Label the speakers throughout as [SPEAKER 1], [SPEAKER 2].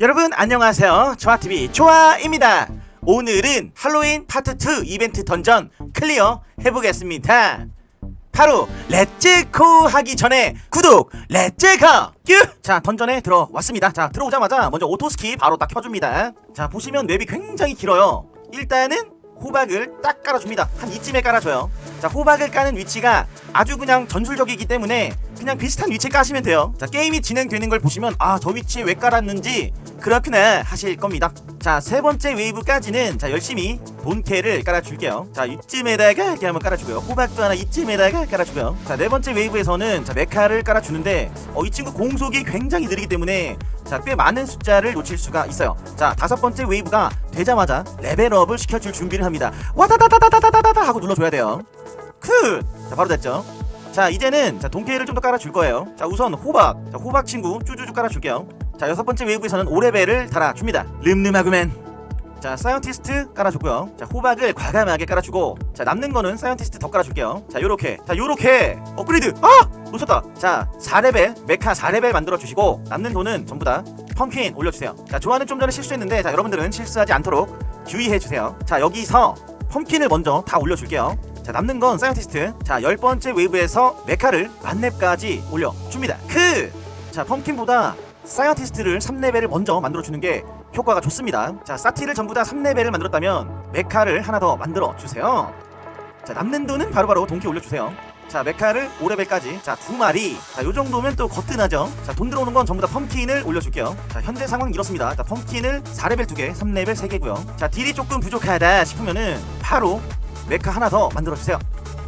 [SPEAKER 1] 여러분 안녕하세요. 조아TV 조아입니다. 오늘은 할로윈 파트 2 이벤트 던전 클리어 해보겠습니다. 바로 렛츠고 하기 전에 구독 렛츠고 큐! 자 던전에 들어왔습니다. 자 들어오자마자 먼저 오토스키 바로 딱 켜줍니다. 자 보시면 맵이 굉장히 길어요. 일단은 호박을 딱 깔아줍니다. 한 이쯤에 깔아줘요. 자 호박을 까는 위치가 아주 그냥 전술적이기 때문에 그냥 비슷한 위치에 까시면 돼요. 자 게임이 진행되는 걸 보시면 아 저 위치에 왜 깔았는지 그렇구나 하실 겁니다. 자 세 번째 웨이브까지는 자 열심히 본캐를 깔아줄게요. 자 이쯤에다가 이렇게 한번 깔아주고요. 호박도 하나 이쯤에다가 깔아주고요. 자 네 번째 웨이브에서는 자 메카를 깔아주는데 어 이 친구 공속이 굉장히 느리기 때문에 자 꽤 많은 숫자를 놓칠 수가 있어요. 자 다섯 번째 웨이브가 되자마자 레벨업을 시켜줄 준비를 합니다. 와다다다다다다다 하고 눌러줘야 돼요. 크! 자 바로 됐죠? 자 이제는 자 동캐를 좀 더 깔아줄 거예요. 자 우선 호박, 자 호박 친구 쭈쭈쭈 깔아줄게요. 자 여섯 번째 웨이브에서는 5레벨을 달아줍니다. 름름하구맨. 자 사이언티스트 깔아줬고요. 자 호박을 과감하게 깔아주고 자 남는 거는 사이언티스트 더 깔아줄게요. 자 요렇게 자 요렇게 업그레이드 아 놓쳤다. 자 4레벨 메카 4레벨 만들어 주시고 남는 돈은 전부 다 펌킨 올려주세요. 자 조아는 좀 전에 실수했는데 자 여러분들은 실수하지 않도록 주의해 주세요. 자 여기서 펌킨을 먼저 다 올려줄게요. 자 남는 건 사이언티스트. 자 열 번째 웨이브에서 메카를 만렙까지 올려줍니다. 크! 자 펌킨보다 사이언티스트를 3레벨을 먼저 만들어주는 게 효과가 좋습니다. 자 사티를 전부 다 3레벨을 만들었다면 메카를 하나 더 만들어주세요. 자 남는 돈은 바로바로 동키 올려주세요. 자 메카를 5레벨까지. 자 두 마리. 자 요정도면 또 거뜬하죠? 자 돈 들어오는 건 전부 다 펌킨을 올려줄게요. 자 현재 상황 이렇습니다. 자 펌킨을 4레벨 2개 3레벨 3개고요. 자 딜이 조금 부족하다 싶으면은 바로 메카 하나 더 만들어주세요.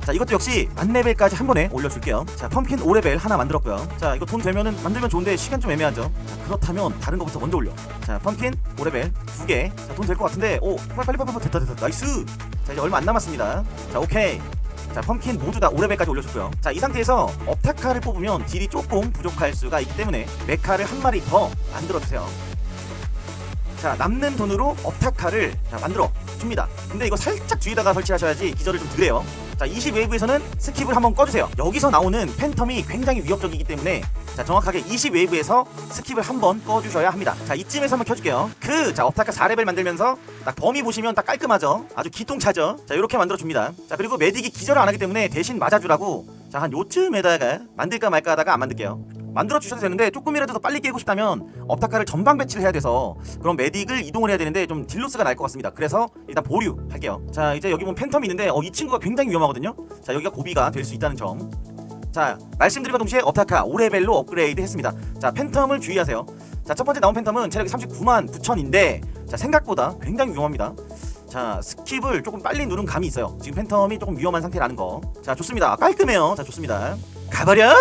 [SPEAKER 1] 자 이것도 역시 만레벨까지 한 번에 올려줄게요. 자 펌킨 5레벨 하나 만들었고요. 자 이거 돈 되면은 만들면 좋은데 시간 좀 애매하죠. 자 그렇다면 다른 거부터 먼저 올려. 자 펌킨 5레벨 2개. 자돈 될 것 같은데 오 빨리 빨리 빨리 됐다 됐다. 나이스! 자 이제 얼마 안 남았습니다. 자 오케이. 자 펌킨 모두 다 5레벨까지 올려줬고요. 자 이 상태에서 업타카를 뽑으면 딜이 조금 부족할 수가 있기 때문에 메카를 한 마리 더 만들어주세요 자 남는 돈으로 업타카를 자, 만들어 줍니다. 근데 이거 살짝 뒤에다가 설치하셔야지 기절을 좀 덜해요. 자 20 웨이브에서는 스킵을 한번 꺼주세요. 여기서 나오는 팬텀이 굉장히 위협적이기 때문에 자 정확하게 20 웨이브에서 스킵을 한번 꺼주셔야 합니다. 자 이쯤에서 한번 켜줄게요. 그자 업타카 4레벨 만들면서 딱 범위 보시면 딱 깔끔하죠? 아주 기통차죠? 자 이렇게 만들어 줍니다. 자 그리고 메딕이 기절을 안 하기 때문에 대신 맞아주라고 자 한 요쯤에다가 만들까 말까 하다가 안 만들게요 만들어 주셔도 되는데 조금이라도 더 빨리 깨고 싶다면 업타카를 전방 배치를 해야 돼서 그럼 메딕을 이동을 해야 되는데 좀 딜로스가 날 것 같습니다. 그래서 일단 보류 할게요. 자 이제 여기 보면 팬텀이 있는데 어, 이 친구가 굉장히 위험하거든요. 자 여기가 고비가 될 수 있다는 점. 자 말씀드린 것 동시에 업타카 5레벨로 업그레이드 했습니다. 자 팬텀을 주의하세요. 자 첫 번째 나온 팬텀은 체력이 39만 9천인데 자 생각보다 굉장히 위험합니다. 자 스킵을 조금 빨리 누른 감이 있어요. 지금 팬텀이 조금 위험한 상태라는 거. 자 좋습니다. 깔끔해요. 자 좋습니다. 가버려!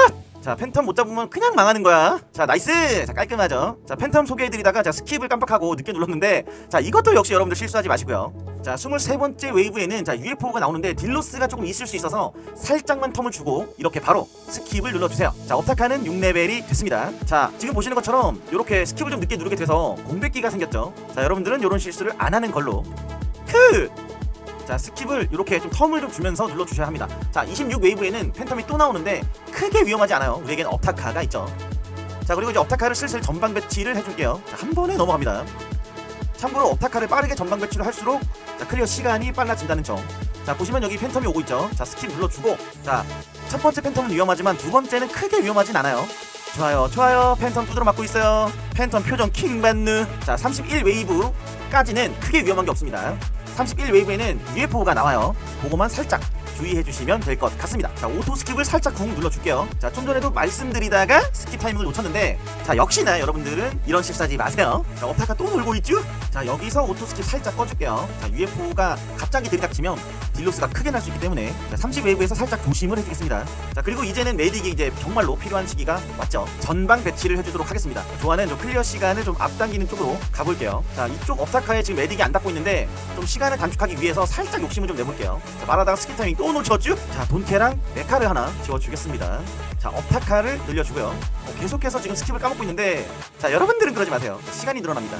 [SPEAKER 1] 자 팬텀 못 잡으면 그냥 망하는 거야. 자 나이스! 자 깔끔하죠? 자 팬텀 소개해드리다가 자 스킵을 깜빡하고 늦게 눌렀는데 자 이것도 역시 여러분들 실수하지 마시고요. 자 23번째 웨이브에는 자 UFO가 나오는데 딜로스가 조금 있을 수 있어서 살짝만 텀을 주고 이렇게 바로 스킵을 눌러주세요. 자 업타카는 6레벨이 됐습니다. 자 지금 보시는 것처럼 이렇게 스킵을 좀 늦게 누르게 돼서 공백기가 생겼죠? 자 여러분들은 이런 실수를 안 하는 걸로 크! 자 스킵을 이렇게 좀 텀을 좀 주면서 눌러주셔야 합니다. 자 26웨이브에는 팬텀이 또 나오는데 크게 위험하지 않아요. 우리에겐 업타카가 있죠. 자 그리고 이제 업타카를 슬슬 전방 배치를 해줄게요. 자, 한 번에 넘어갑니다. 참고로 업타카를 빠르게 전방 배치를 할수록 자 클리어 시간이 빨라진다는 점 자 보시면 여기 팬텀이 오고 있죠. 자 스킵 눌러주고 자 첫 번째 팬텀은 위험하지만 두 번째는 크게 위험하진 않아요. 좋아요 좋아요. 팬텀 두드러 맞고 있어요. 팬텀 표정 킹받누 자 31 웨이브까지는 크게 위험한 게 없습니다 31웨이브에는 UFO가 나와요. 그거만 살짝 주의해 주시면 될 것 같습니다. 자, 오토 스킵을 살짝 쿵 눌러줄게요. 자, 좀 전에도 말씀드리다가 스킵 타이밍을 놓쳤는데, 자, 역시나 여러분들은 이런 실수하지 마세요. 자, 업타가 또 놀고 있죠? 자, 여기서 오토 스킵 살짝 꺼줄게요. 자, UFO가 갑자기 들이닥치면 딜로스가 크게 날 수 있기 때문에, 자, 30웨이브에서 살짝 조심을 해주겠습니다. 자, 그리고 이제는 메딕이 이제 정말로 필요한 시기가 왔죠. 전방 배치를 해주도록 하겠습니다. 좋아하는 좀 클리어 시간을 좀 앞당기는 쪽으로 가볼게요. 자, 이쪽 업타카에 지금 메딕이 안 닿고 있는데, 좀 시간을 단축하기 위해서 살짝 욕심을 좀 내볼게요. 자, 말하다가 스킵 타이밍 또 놓쳤죠? 자, 돈캐랑 메카를 하나 지워주겠습니다. 자, 업타카를 늘려주고요. 어, 계속해서 지금 스킵을 까먹고 있는데, 자, 여러분들은 그러지 마세요. 시간이 늘어납니다.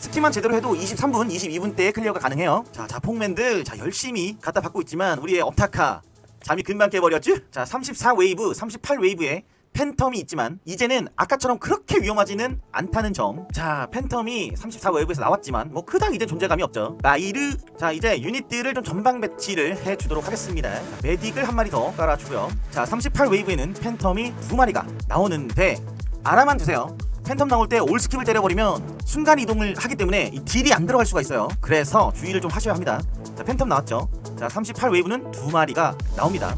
[SPEAKER 1] 스킵만 제대로 해도 23분, 22분 대에 클리어가 가능해요. 자, 자폭맨들, 자, 열심히 갖다 받고 있지만, 우리의 업타카, 잠이 금방 깨버렸죠? 자, 34웨이브, 38웨이브에 팬텀이 있지만 이제는 아까처럼 그렇게 위험하지는 않다는 점. 자, 팬텀이 34 웨이브에서 나왔지만 뭐 그닥 이제 존재감이 없죠. 나이르. 자, 이제 유닛들을 좀 전방 배치를 해 주도록 하겠습니다. 자, 메딕을 한 마리 더 깔아 주고요. 자, 38 웨이브에는 팬텀이 두 마리가 나오는데 알아만 두세요. 팬텀 나올 때 올스킵을 때려버리면 순간 이동을 하기 때문에 이 딜이 안 들어갈 수가 있어요. 그래서 주의를 좀 하셔야 합니다. 자, 팬텀 나왔죠. 자, 38 웨이브는 두 마리가 나옵니다.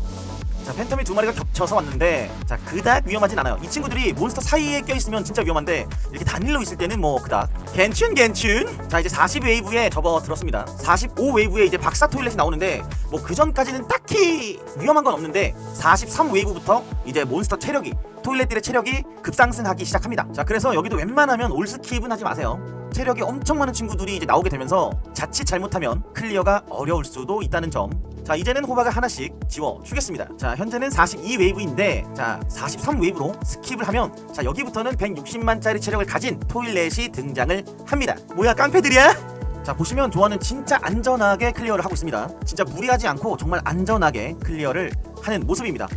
[SPEAKER 1] 자 팬텀이 두 마리가 겹쳐서 왔는데 자 그닥 위험하진 않아요. 이 친구들이 몬스터 사이에 껴있으면 진짜 위험한데 이렇게 단일로 있을 때는 뭐 그닥. 괜춘 괜춘! 자 이제 40 웨이브에 접어들었습니다. 45 웨이브에 이제 박사 토일렛이 나오는데 뭐 그전까지는 딱히 위험한 건 없는데 43 웨이브부터 이제 몬스터 체력이 토일렛들의 체력이 급상승하기 시작합니다. 자 그래서 여기도 웬만하면 올스킵은 하지 마세요. 체력이 엄청 많은 친구들이 이제 나오게 되면서 자칫 잘못하면 클리어가 어려울 수도 있다는 점. 자 이제는 호박을 하나씩 지워 주겠습니다. 자 현재는 42 웨이브인데 자 43 웨이브로 스킵을 하면 자 여기부터는 160만짜리 체력을 가진 토일렛이 등장을 합니다. 뭐야 깡패들이야? 자 보시면 조아는 진짜 안전하게 클리어를 하고 있습니다. 진짜 무리하지 않고 정말 안전하게 클리어를 하는 모습입니다.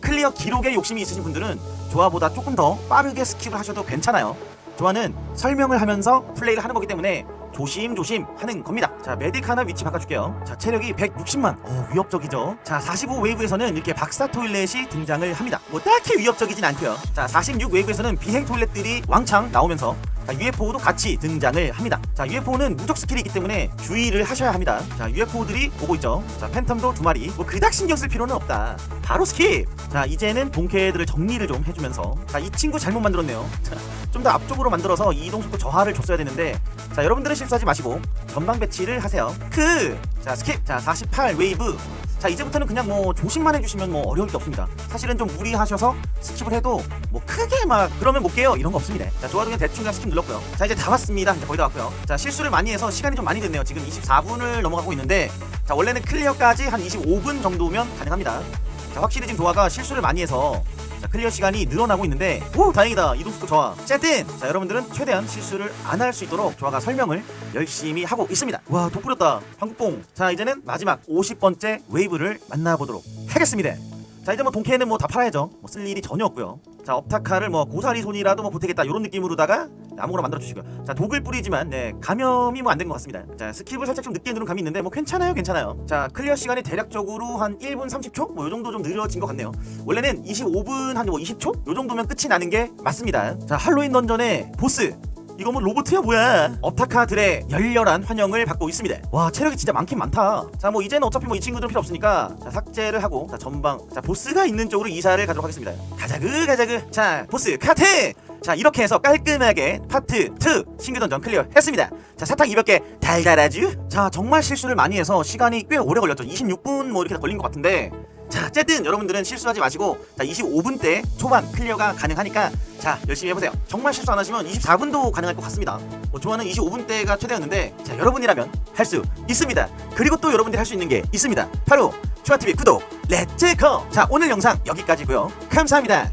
[SPEAKER 1] 클리어 기록에 욕심이 있으신 분들은 조아보다 조금 더 빠르게 스킵을 하셔도 괜찮아요. 조아는 설명을 하면서 플레이를 하는 거기 때문에 조심조심 하는 겁니다. 자, 메딕 하나 위치 바꿔줄게요. 자, 체력이 160만. 어, 위협적이죠. 자, 45 웨이브에서는 이렇게 박사 토일렛이 등장을 합니다. 뭐 딱히 위협적이진 않고요. 자, 46 웨이브에서는 비행 토일렛들이 왕창 나오면서 자, UFO도 같이 등장을 합니다. 자, UFO는 무적 스킬이기 때문에 주의를 하셔야 합니다. 자, UFO들이 오고 있죠. 자, 팬텀도 두 마리. 뭐 그닥 신경 쓸 필요는 없다. 바로 스킵. 자, 이제는 본캐들을 정리를 좀 해주면서 자, 이 친구 잘못 만들었네요. 자, 좀더 앞쪽으로 만들어서 이 이동 속도 저하를 줬어야 되는데 자, 여러분들은 실수하지 마시고 전방 배치를 하세요. 그, 자, 스킵. 자, 48 웨이브. 자 이제부터는 그냥 뭐 조심만 해주시면 뭐 어려울 게 없습니다. 사실은 좀 무리하셔서 스킵을 해도 뭐 크게 막 그러면 못 깨요. 이런 거 없습니다. 자 그냥 대충 그냥 스킵 눌렀고요. 자 이제 다 왔습니다. 이제 거의 다 왔고요. 자 실수를 많이 해서 시간이 좀 많이 됐네요. 지금 24분을 넘어가고 있는데 자 원래는 클리어까지 한 25분 정도면 가능합니다. 자 확실히 지금 조아가 실수를 많이 해서 자 클리어 시간이 늘어나고 있는데 오 다행이다. 이동속도 좋아. 어쨌든 자 여러분들은 최대한 실수를 안 할 수 있도록 조아가 설명을 열심히 하고 있습니다. 와 돋부렸다. 한국봉 자 이제는 마지막 50번째 웨이브를 만나보도록 하겠습니다 자 이제 뭐 동캐는 뭐 다 팔아야죠. 뭐 쓸 일이 전혀 없고요. 자 업타카를 뭐 고사리 손이라도 뭐 보태겠다. 이런 느낌으로다가 아무거나 만들어 주시고요. 자 독을 뿌리지만 네 감염이 뭐 안 된 것 같습니다. 자 스킵을 살짝 좀 늦게 누른 감이 있는데 뭐 괜찮아요 괜찮아요. 자 클리어 시간이 대략적으로 한 1분 30초? 뭐 요 정도 좀 느려진 것 같네요. 원래는 25분 한 뭐 20초? 요 정도면 끝이 나는 게 맞습니다. 자 할로윈 던전의 보스 이거 뭐 로봇이야 뭐야 업타카들의 열렬한 환영을 받고 있습니다. 와 체력이 진짜 많긴 많다. 자 뭐 이제는 어차피 뭐 이 친구들 필요 없으니까 자 삭제를 하고 자 전방 자 보스가 있는 쪽으로 이사를 가도록 하겠습니다. 가자그 가자그. 자 보스 카트! 자 이렇게 해서 깔끔하게 파트 2 신규 던전 클리어 했습니다. 자 사탕 200개. 달달하쥬? 자 정말 실수를 많이 해서 시간이 꽤 오래 걸렸죠. 26분 뭐 이렇게 걸린 것 같은데 자 어쨌든 여러분들은 실수하지 마시고 자 25분 대 초반 클리어가 가능하니까 자 열심히 해보세요. 정말 실수 안 하시면 24분도 가능할 것 같습니다. 뭐 좋아하는 25분 대가 최대였는데 자 여러분이라면 할 수 있습니다. 그리고 또 여러분들이 할 수 있는 게 있습니다. 바로 추아TV 구독 렛츠고 자 오늘 영상 여기까지고요. 감사합니다